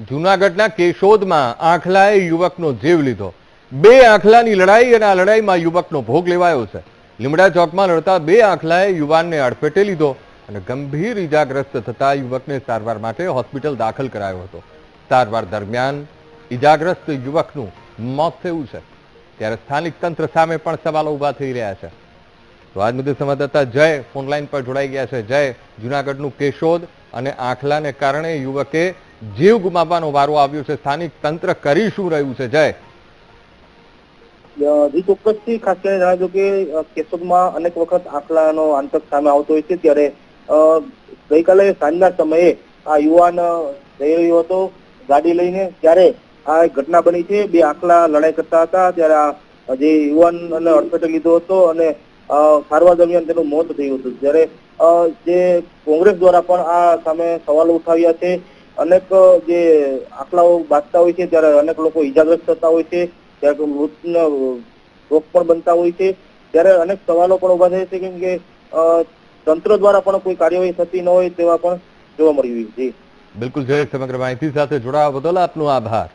જુનાગઢના કેશોદમાં આંખલાએ યુવકનો જીવ લીધો. બે આંખલાની લડાઈ અને આ લડાઈમાં યુવકનો ભોગ લેવાયો છે. લીમડા ચોકમાં લડતા બે આંખલાએ યુવાનને અડફેટે લીધો અને ગંભીર ઈજાગ્રસ્ત થતા યુવકને સારવાર માટે હોસ્પિટલ દાખલ કરાયો હતો. સારવાર દરમિયાન ઈજાગ્રસ્ત યુવકનું મોત થયું છે. ત્યારે સ્થાનિક તંત્ર સામે પણ સવાલો ઊભા થઈ રહ્યા છે. તો આજ મુદ્દે સંવાદદાતા જય ફોનલાઈન પર જોડાઈ ગયા છે. જય, જુનાગઢનું કેશોદ અને આંખલાને કારણે યુવકે જીવ ગુમાવવાનો વારો આવ્યો છે, સ્થાનિક તંત્ર કરી શું રહ્યું છે? જય. ચોક્કસથી ખાસ કરીને જણાવજો કે કેશોદમાં અનેક વખત આંકડાનો આંતક સામે આવતો હોય છે, ત્યારે ગઈકાલે સાંજના સમયે આ યુવાન જઈ રહ્યો હતો ગાડી લઈને, ત્યારે આ ઘટના બની છે, બે આંકડા લડાઈ કરતા હતા, ત્યારે આ જે યુવાનને અડફેટે લીધો હતો અને સારવાર દરમિયાન તેનું મોત થયું હતું. જ્યારે જે કોંગ્રેસ દ્વારા પણ આ સામે સવાલો ઉઠાવ્યા છે અનેક જે આંકડાઓ બાંધતા હોય છે ત્યારે અનેક લોકો ઈજાગ્રસ્ત થતા હોય છે, ત્યારે કોઈ રોગ પણ બનતા હોય છે, ત્યારે અનેક સવાલો પણ ઊભા થાય છે, કેમ કે તંત્ર દ્વારા પણ કોઈ કાર્યવાહી થતી ન હોય તેવા પણ જોવા મળી રહ્યું છે. બિલકુલ જય સમગ્ર માહિતી સાથે જોડાવા બદલ આપનો આભાર.